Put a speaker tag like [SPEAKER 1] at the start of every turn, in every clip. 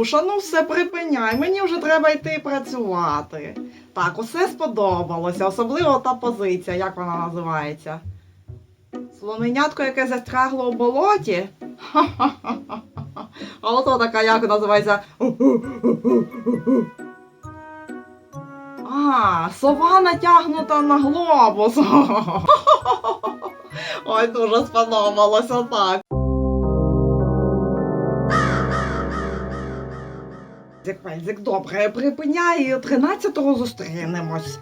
[SPEAKER 1] Монюша, ну все припиняй, мені вже треба йти працювати. Так, усе сподобалося, особливо та позиція, як вона називається. Слоненятко, яке застрягло у болоті. Ха-ха-ха-ха. А ото така, як називається. А, сова натягнута на глобус. Ой, дуже сподобалося так. Зик, Пельзик, добре, припиняй, 13-го зустрінемось.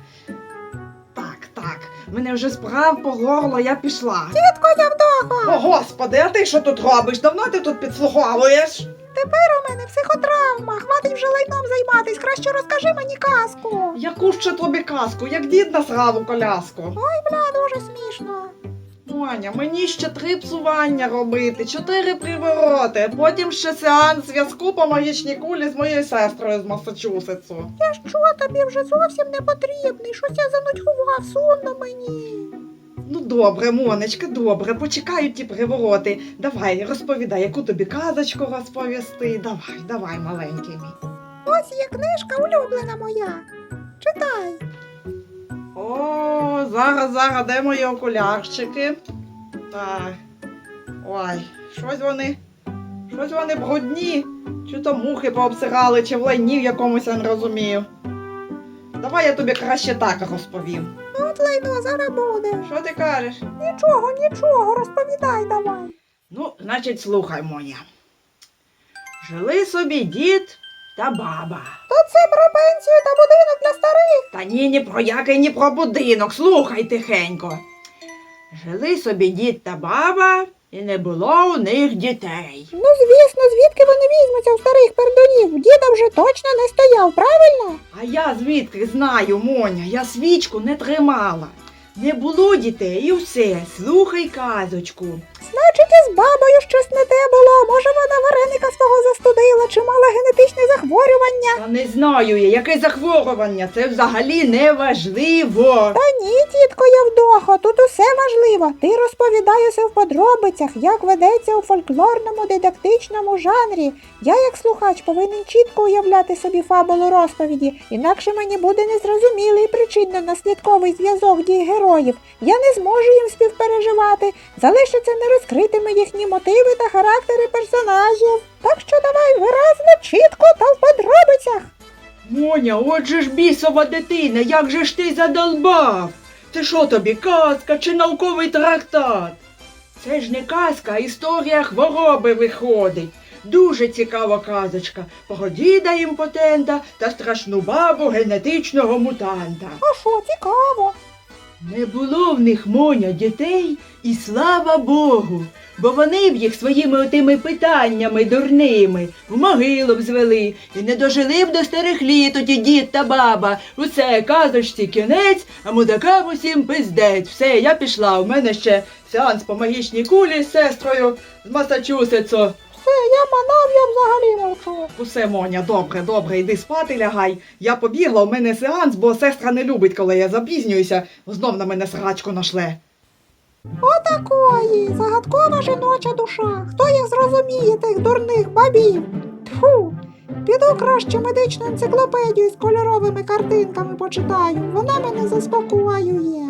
[SPEAKER 1] Так, так, мене вже справ по горло, я пішла.
[SPEAKER 2] Тітко, я вдома.
[SPEAKER 1] О, господи, а ти що тут робиш? Давно ти тут підслуховуєш?
[SPEAKER 2] Тепер у мене психотравма. Хватить вже лайном займатись. Краще розкажи мені казку.
[SPEAKER 1] Яку ще тобі казку, як дід насрав у коляску?
[SPEAKER 2] Ой, бля, дуже смішно.
[SPEAKER 1] Моня, мені ще три псування робити, чотири привороти, потім ще сеанс зв'язку по магічній кулі з моєю сестрою з Масачусетсу.
[SPEAKER 2] Я що тобі вже зовсім не потрібний? Щось я занудьгував, сумно мені.
[SPEAKER 1] Ну добре, Монечка, добре, почекають ті привороти. Давай, розповідай, яку тобі казочку розповісти. Давай, давай, маленький мій.
[SPEAKER 2] Ось є книжка улюблена моя. Читай.
[SPEAKER 1] О, зараз, зараз, де мої окулярчики? Так. Ой, щось вони. Щось вони брудні. Чи то мухи пообсирали, чи в лайні в якомусь я не розумію. Давай я тобі краще так розповім.
[SPEAKER 2] От лайно зараз буде.
[SPEAKER 1] Що ти кажеш?
[SPEAKER 2] Нічого, нічого, розповідай давай.
[SPEAKER 1] Ну, значить, слухай, Моня. Жили собі дід та баба.
[SPEAKER 2] То це про пенсію та будинок для старих.
[SPEAKER 1] Та ні, ні про який, ні про будинок. Слухай тихенько. Жили собі дід та баба, і не було у них дітей.
[SPEAKER 2] Ну, звісно, звідки вони візьмуться у старих пердунів? Діда вже точно не стояв, правильно?
[SPEAKER 1] А я звідки знаю, Моня, я свічку не тримала. Не було дітей і все. Слухай казочку.
[SPEAKER 2] Значить, із бабою щось не те було. Захворювання.
[SPEAKER 1] Та не знаю я, яке захворювання, це взагалі не важливо.
[SPEAKER 2] Та ні, тітко Явдохо, тут усе важливо. Ти розповідай усе в подробицях, як ведеться у фольклорному дидактичному жанрі. Я, як слухач, повинен чітко уявляти собі фабулу розповіді, інакше мені буде незрозумілий причинно-наслідковий зв'язок дій героїв. Я не зможу їм співпереживати, залишаться нерозкритими їхні мотиви та характери персонажів. Так що давай виразно, чітко та в подробицях.
[SPEAKER 1] Моня, отже ж бісова дитина, як же ж ти задолбав? Це що тобі, казка чи науковий трактат? Це ж не казка, а історія хвороби виходить. Дуже цікава казочка про діда імпотента та страшну бабу генетичного мутанта.
[SPEAKER 2] А що, цікаво?
[SPEAKER 1] Не було в них Моня дітей, і слава Богу, бо вони б їх своїми отими питаннями дурними в могилу б звели і не дожили б до старих літ оті дід та баба. Усе казочці кінець, а мудакам усім пиздець. Все, я пішла. У мене ще сеанс по магічній кулі з сестрою з Масачусетсу.
[SPEAKER 2] Я манав, я взагалі мовчу.
[SPEAKER 1] Усе, Моня, добре, добре, йди спати лягай. Я побігла, у мене сеанс, бо сестра не любить, коли я запізнююся, знов на мене срачку нашле.
[SPEAKER 2] Отакої загадкова жіноча душа. Хто їх зрозуміє, тих дурних бабів? Тьфу! Піду краще медичну енциклопедію з кольоровими картинками почитаю. Вона мене заспокоює.